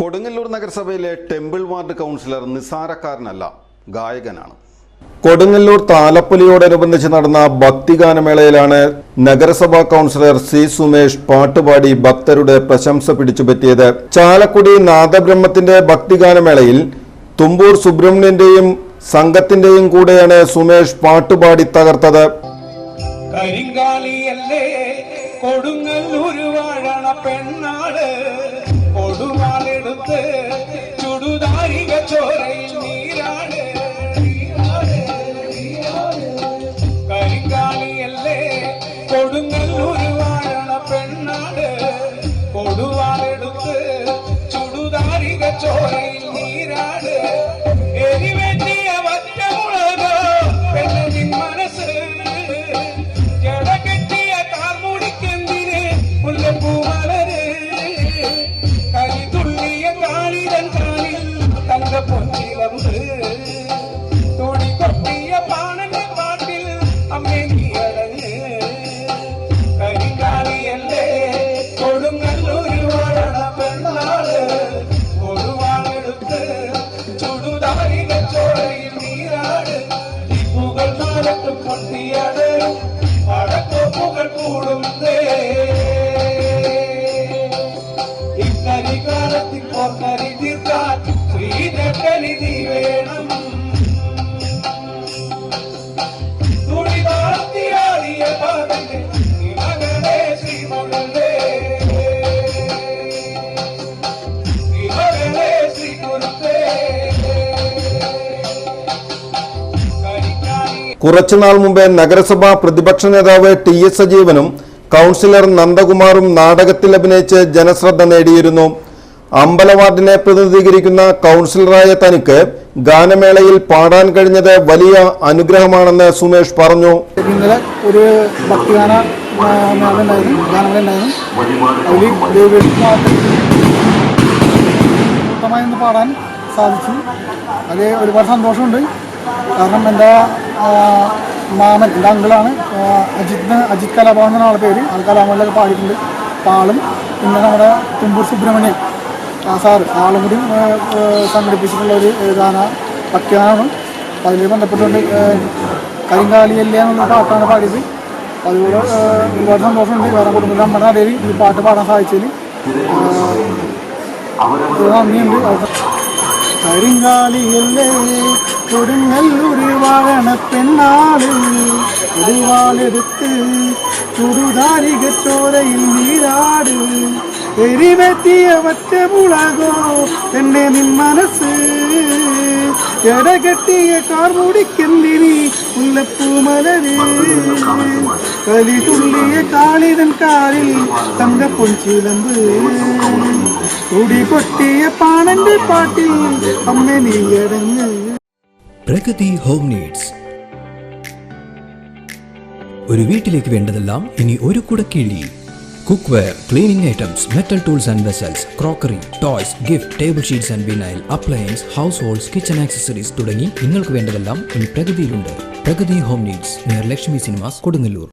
കൊടുങ്ങല്ലൂർ നഗരസഭയിലെ temple ward councillor നിസാരക്കാരനല്ല ഗായകനാണ്. കൊടുങ്ങല്ലൂർ താലപ്പൊലിയോടനുബന്ധിച്ച് നടന്ന ഭക്തിഗാനമേളയിലാണ് നഗരസഭാ കൗൺസിലർ സി സുമേഷ് പാട്ടുപാടി ഭക്തരുടെ പ്രശംസ പിടിച്ചുപറ്റിയത് ചാലക്കുടി നാദബ്രഹ്മത്തിന്റെ ഭക്തിഗാനമേളയിൽ തുമ്പൂർ സുബ്രഹ്മണ്യന്റെയും സംഘത്തിന്റെയും കൂടെയാണ് സുമേഷ് പാട്ടുപാടി തകർത്തത്. കരിങ്കാലിയല്ലേ കൊടുങ്ങല്ലൂര് വാഴണ പെണ്ണാട് കൊടുവാളെടുത്ത് ചുടുതാരിക ചോരയിൽ നീരാട്. കരിക്കാളിയല്ലേ കൊടുങ്ങല്ലൂര് വാഴണ പെണ്ണാട്. കൊടുവാളെടുത്ത് ചുടുതാരിക ചോരയിൽ നീരാട്. ശ്രീജട്ടനിധി വേണം. കുറച്ചുനാൾ മുമ്പേ നഗരസഭാ പ്രതിപക്ഷ നേതാവ് ടി എസ് സജീവനും കൗൺസിലർ നന്ദകുമാറും നാടകത്തിൽ അഭിനയിച്ച് ജനശ്രദ്ധ നേടിയിരുന്നു. അമ്പലവാർഡിനെ പ്രതിനിധീകരിക്കുന്ന കൗൺസിലറായ തനിക്ക് ഗാനമേളയിൽ പാടാൻ കഴിഞ്ഞത് വലിയ അനുഗ്രഹമാണെന്ന് സുമേഷ് പറഞ്ഞു. ഇന്നലെ ഒരു ഭക്തിഗാന ആ, മേള ഉണ്ടായിരുന്നു. ഗാനമേള ഉണ്ടായിരുന്നു. അതിൽ ദേവിയുടെ വ്യക്തമായി ഒന്ന് പാടാൻ സാധിച്ചു. അത് ഒരുപാട് സന്തോഷമുണ്ട്. കാരണം എന്റെ മാമൻ എന്റെ അങ്കിളാണ് ആ, അജിത് കലാഭവൻ എന്നാണ് പേര്. ആൾ കലാമേളയിലൊക്കെ പാടിയിട്ടുണ്ട്. പാളും. പിന്നെ നമ്മുടെ തുമ്പൂർ സുബ്രഹ്മണ്യൻ ആ സാറ് ആളും കൂടി സംഘടിപ്പിച്ചിട്ടുള്ള ഒരു ഗാന അപ്പോൾ അതിൽ ബന്ധപ്പെട്ടുകൊണ്ട് ആ, കരിങ്കാലിയല്ലേ എന്നുള്ള പാട്ടാണ് പാടിയത്. അതുപോലെ ഒരുപാട് സന്തോഷമുണ്ട്. വേറെ കുടുംബത്തിൽ നമ്മുടെ ഇടയിൽ ഈ പാട്ട് പാടാൻ സാധിച്ചതിൽ கருங்காலி இல்லை கொடுங்கல்லூரி வாழன பெண்ணாடு உருவால் எடுத்து புதுதாரிக சோதையில் நீராடு. எரிவத்திய வச்ச உலகோ என்னே நின் மனசு. எட கட்டிய கார் முடிக்கின்றினி உள்ள பூமலரு. களி துள்ளிய காளிதன் காலில் தங்க பொன் சிலம்பு. കൊട്ടിയ പാണന്റെ പാട്ടിൽ അമ്മ നീയടങ്ങ് പ്രകൃതി ഹോം നീഡ്സ്. ഒരു വീട്ടിലേക്ക് വേണ്ടതെല്ലാം ഇനി ഒരു കുടക്കീഴി cookware cleaning items metal tools and vessels crockery toys gift table sheets and vinyl appliance households kitchen accessories തുടങ്ങി നിങ്ങൾക്ക് വേണ്ടതെല്ലാം ഇനി പ്രകൃതിയിലുണ്ട്. Prakriti home needs near Lakshmi cinemas Kodungallur.